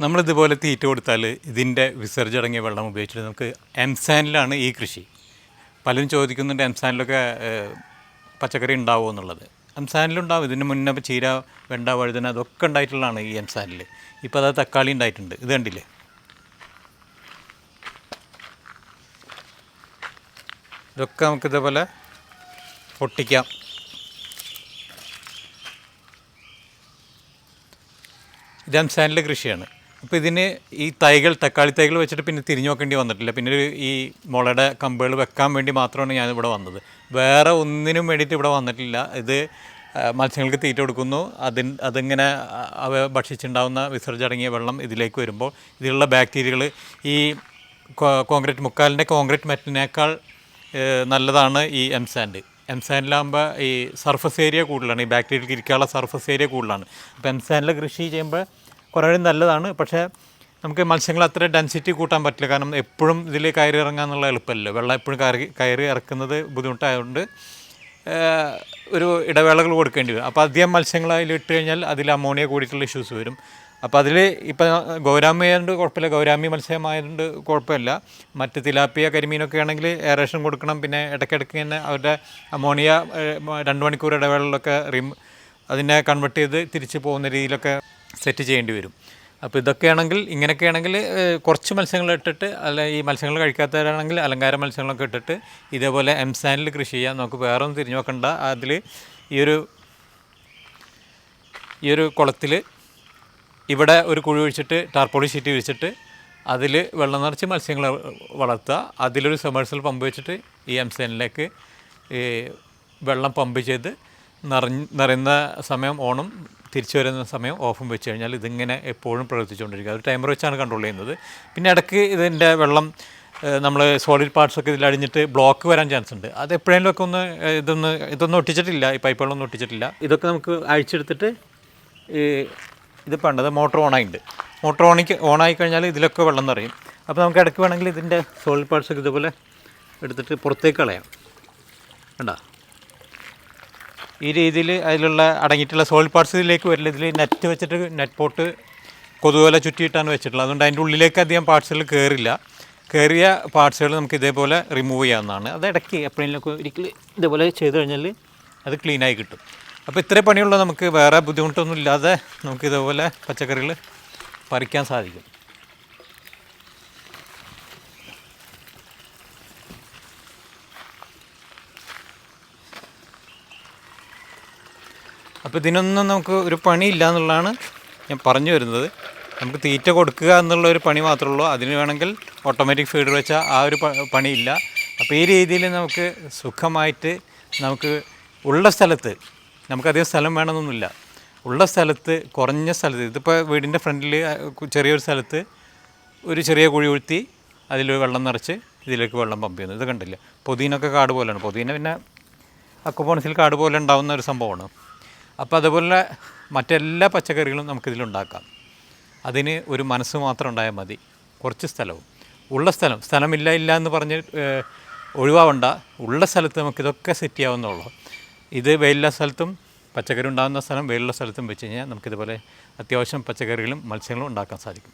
നമ്മളിതുപോലെ തീറ്റ കൊടുത്താൽ ഇതിന്റെ വിസർജടങ്ങിയ വെള്ളം ഉപയോഗിച്ചിട്ട് നമുക്ക് എംസാനിലാണ് ഈ കൃഷി. പലരും ചോദിക്കുന്നുണ്ട് എംസാനിലൊക്കെ പച്ചക്കറി ഉണ്ടാവുമോ എന്നുള്ളത്. എംസാനിലുണ്ടാവും. ഇതിന് മുന്നേ ചീര വെണ്ട വഴുതന അതൊക്കെ ഉണ്ടായിട്ടുള്ളതാണ് ഈ എംസാനിൽ ഇപ്പോൾ അത് തക്കാളി ഉണ്ടായിട്ടുണ്ട്. ഇത് കണ്ടില്ലേ? ഇതൊക്കെ നമുക്ക് ഇതേപോലെ പൊട്ടിക്കാം. ഇത് എംസാനിലെ കൃഷിയാണ്. അപ്പോൾ ഇതിന് ഈ തൈകൾ തക്കാളി തൈകൾ വെച്ചിട്ട് പിന്നെ തിരിഞ്ഞു നോക്കേണ്ടി വന്നിട്ടില്ല. പിന്നെ ഈ മുളയുടെ കമ്പുകൾ വെക്കാൻ വേണ്ടി മാത്രമാണ് ഞാൻ ഇവിടെ വന്നത്. വേറെ ഒന്നിനും വേണ്ടിയിട്ട് ഇവിടെ വന്നിട്ടില്ല. ഇത് മത്സ്യങ്ങൾക്ക് തീറ്റ കൊടുക്കുന്നു. അതിൻ അതിങ്ങനെ അവ ഭക്ഷിച്ചുണ്ടാവുന്ന വിസർജടങ്ങിയ വെള്ളം ഇതിലേക്ക് വരുമ്പോൾ ഇതിലുള്ള ബാക്ടീരിയകൾ ഈ കോൺക്രീറ്റ് മുക്കാലിന്റെ കോൺക്രീറ്റ് മെറ്റിനേക്കാൾ നല്ലതാണ് ഈ എം സാൻഡ് എം സാൻഡിലാകുമ്പോൾ ഈ സർഫസ് ഏരിയ കൂടുതലാണ്. ഈ ബാക്ടീരിയകൾക്ക് ഇരിക്കാനുള്ള സർഫസ് ഏരിയ കൂടുതലാണ്. അപ്പോൾ എം സാൻഡിൽ കൃഷി ചെയ്യുമ്പോൾ കുറേ നല്ലതാണ്. പക്ഷേ നമുക്ക് മത്സ്യങ്ങൾ അത്ര ഡെൻസിറ്റി കൂട്ടാൻ പറ്റില്ല. കാരണം എപ്പോഴും ഇതിൽ കയറി ഇറങ്ങുക എന്നുള്ള എളുപ്പമല്ലോ? വെള്ളം എപ്പോഴും കയറി കയറി ഇറക്കുന്നത് ബുദ്ധിമുട്ടായതുകൊണ്ട് ഒരു ഇടവേളകൾ കൊടുക്കേണ്ടി വരും. അപ്പോൾ അധികം മത്സ്യങ്ങൾ അതിൽ ഇട്ട് കഴിഞ്ഞാൽ അതിൽ അമോണിയ കൂടിയിട്ടുള്ള ഇഷ്യൂസ് വരും. അപ്പോൾ അതിൽ ഇപ്പം ഗൗരാമി ആയതുകൊണ്ട് കുഴപ്പമില്ല. ഗൗരാമി മത്സ്യമായതുകൊണ്ട് കുഴപ്പമില്ല. മറ്റ് തിലാപ്പിയ കരിമീനൊക്കെ ആണെങ്കിൽ എയറേഷൻ കൊടുക്കണം. പിന്നെ ഇടയ്ക്കിടയ്ക്ക് തന്നെ അവരുടെ അമോണിയ രണ്ട് മണിക്കൂർ ഇടവേളകളിലൊക്കെ റിം അതിനെ കൺവെർട്ട് ചെയ്ത് തിരിച്ച് പോകുന്ന രീതിയിലൊക്കെ സെറ്റ് ചെയ്യേണ്ടി വരും. അപ്പോൾ ഇതൊക്കെയാണെങ്കിൽ ഇങ്ങനെയൊക്കെയാണെങ്കിൽ കുറച്ച് മത്സ്യങ്ങൾ ഇട്ടിട്ട് അല്ല ഈ മത്സ്യങ്ങൾ കഴിക്കാത്തവരാണെങ്കിൽ അലങ്കാര മത്സ്യങ്ങളൊക്കെ ഇട്ടിട്ട് ഇതേപോലെ എം എംസാനിൽ കൃഷി ചെയ്യാം. നമുക്ക് വേറെ ഒന്നും തിരിഞ്ഞു നോക്കണ്ട. അതിൽ ഈ ഒരു ഈ ഒരു കുളത്തിൽ ഇവിടെ ഒരു കുഴി ഒഴിച്ചിട്ട് ടാർപോളി ഷീറ്റ് വിരിച്ചിട്ട് അതിൽ വെള്ളം നിറച്ച് മത്സ്യങ്ങൾ വളർത്തുക. അതിലൊരു സെമേഴ്സൽ പമ്പ് വെച്ചിട്ട് ഈ എംസനിലേക്ക് ഈ വെള്ളം പമ്പ് ചെയ്ത് നിറഞ്ഞ് നിറയുന്ന സമയം ഓണും തിരിച്ചു വരുന്ന സമയം ഓഫും വെച്ച് കഴിഞ്ഞാൽ ഇതിങ്ങനെ എപ്പോഴും പ്രവർത്തിച്ചുകൊണ്ടിരിക്കുക അത് ടൈമർ വെച്ചാണ് കൺട്രോൾ ചെയ്യുന്നത്. പിന്നെ ഇടയ്ക്ക് ഇതിന്റെ വെള്ളം നമ്മൾ സോളിഡ് പാർട്സ് ഒക്കെ ഇതിൽ അടിഞ്ഞിട്ട് ബ്ലോക്ക് വരാൻ ചാൻസ് ഉണ്ട്. അത് എപ്പോഴെങ്കിലും ഒക്കെ ഒന്ന് ഇതൊന്ന് ഇതൊന്നും ഒട്ടിച്ചിട്ടില്ല. ഈ പൈപ്പുകളൊന്നും ഒട്ടിച്ചിട്ടില്ല. ഇതൊക്കെ നമുക്ക് അഴിച്ചെടുത്തിട്ട് ഇത് പണ്ടത് മോട്ടർ ഓണായിട്ടുണ്ട് മോട്ടർ ഓണിക്ക് ഓണായി കഴിഞ്ഞാൽ ഇതിലൊക്കെ വെള്ളം നിറയും. അപ്പോൾ നമുക്ക് ഇടയ്ക്ക് വേണമെങ്കിൽ ഇതിന്റെ സോളിഡ് പാർട്സ് ഒക്കെ ഇതുപോലെ എടുത്തിട്ട് പുറത്തേക്ക് കളയാം. കണ്ടോ? ഈ രീതിയിൽ അതിലുള്ള അടങ്ങിയിട്ടുള്ള സോളിഡ് പാർട്സിലേക്ക് വരില്ല ഇതിൽ നെറ്റ് വെച്ചിട്ട് നെറ്റ് പോട്ട് കൊതുകുവല ചുറ്റിയിട്ടാണ് വെച്ചിട്ടുള്ളത്. അതുകൊണ്ട് അതിന്റെ ഉള്ളിലേക്ക് അധികം പാർട്സുകൾ കയറില്ല കയറിയ പാർട്സുകൾ നമുക്ക് ഇതേപോലെ റിമൂവ് ചെയ്യാവുന്നതാണ്. അത് ഇടയ്ക്ക് എപ്പോഴെങ്കിലും ഒരിക്കൽ ഇതേപോലെ ചെയ്ത് കഴിഞ്ഞാൽ അത് ക്ലീനായി കിട്ടും. അപ്പോൾ ഇത്രേ പണിയുള്ള. നമുക്ക് വേറെ ബുദ്ധിമുട്ടൊന്നും ഇല്ലാതെ നമുക്ക് ഇതേപോലെ പച്ചക്കറികൾ പറിക്കാൻ സാധിക്കും. അപ്പോൾ ഇതിനൊന്നും നമുക്ക് ഒരു പണിയില്ല എന്നുള്ളതാണ് ഞാൻ പറഞ്ഞു വരുന്നത്. നമുക്ക് തീറ്റ കൊടുക്കുക എന്നുള്ള ഒരു പണി മാത്രമേ ഉള്ളൂ. അതിന് വേണമെങ്കിൽ ഓട്ടോമാറ്റിക് ഫീഡർ വെച്ചാൽ ആ ഒരു പണിയില്ല. അപ്പോൾ ഈ രീതിയിൽ നമുക്ക് സുഖമായിട്ട് നമുക്ക് ഉള്ള സ്ഥലത്ത് നമുക്കധികം സ്ഥലം വേണമെന്നൊന്നുമില്ല. ഉള്ള സ്ഥലത്ത് കുറഞ്ഞ സ്ഥലത്ത് ഇതിപ്പോൾ വീടിന്റെ ഫ്രണ്ടിൽ ചെറിയൊരു സ്ഥലത്ത് ഒരു ചെറിയ കുഴി ഉഴുത്തി അതിൽ വെള്ളം നിറച്ച് ഇതിലേക്ക് വെള്ളം പമ്പ് ചെയ്യുന്നു. ഇത് കണ്ടില്ല? പൊതീനൊക്കെ കാട് പോലെയാണ്. പൊതീന പിന്നെ അക്കുപോണസിൽ കാട് പോലെ ഉണ്ടാകുന്ന ഒരു സംഭവമാണ്. അപ്പോൾ അതുപോലെ മറ്റെല്ലാ പച്ചക്കറികളും നമുക്കിതിലുണ്ടാക്കാം. അതിന് ഒരു മനസ്സ് മാത്രം ഉണ്ടായാൽ മതി. കുറച്ച് സ്ഥലവും. ഉള്ള സ്ഥലം സ്ഥലമില്ല ഇല്ല എന്ന് പറഞ്ഞ് ഒഴിവാവണ്ട. ഉള്ള സ്ഥലത്ത് നമുക്കിതൊക്കെ സെറ്റ് ചെയ്യാവുന്നുള്ളൂ ഇത് വെയിലുള്ള സ്ഥലത്തും പച്ചക്കറി ഉണ്ടാകുന്ന സ്ഥലം വെയിലുള്ള സ്ഥലത്തും വെച്ച് കഴിഞ്ഞാൽ നമുക്കിതുപോലെ അത്യാവശ്യം പച്ചക്കറികളും മത്സ്യങ്ങളും ഉണ്ടാക്കാൻ സാധിക്കും.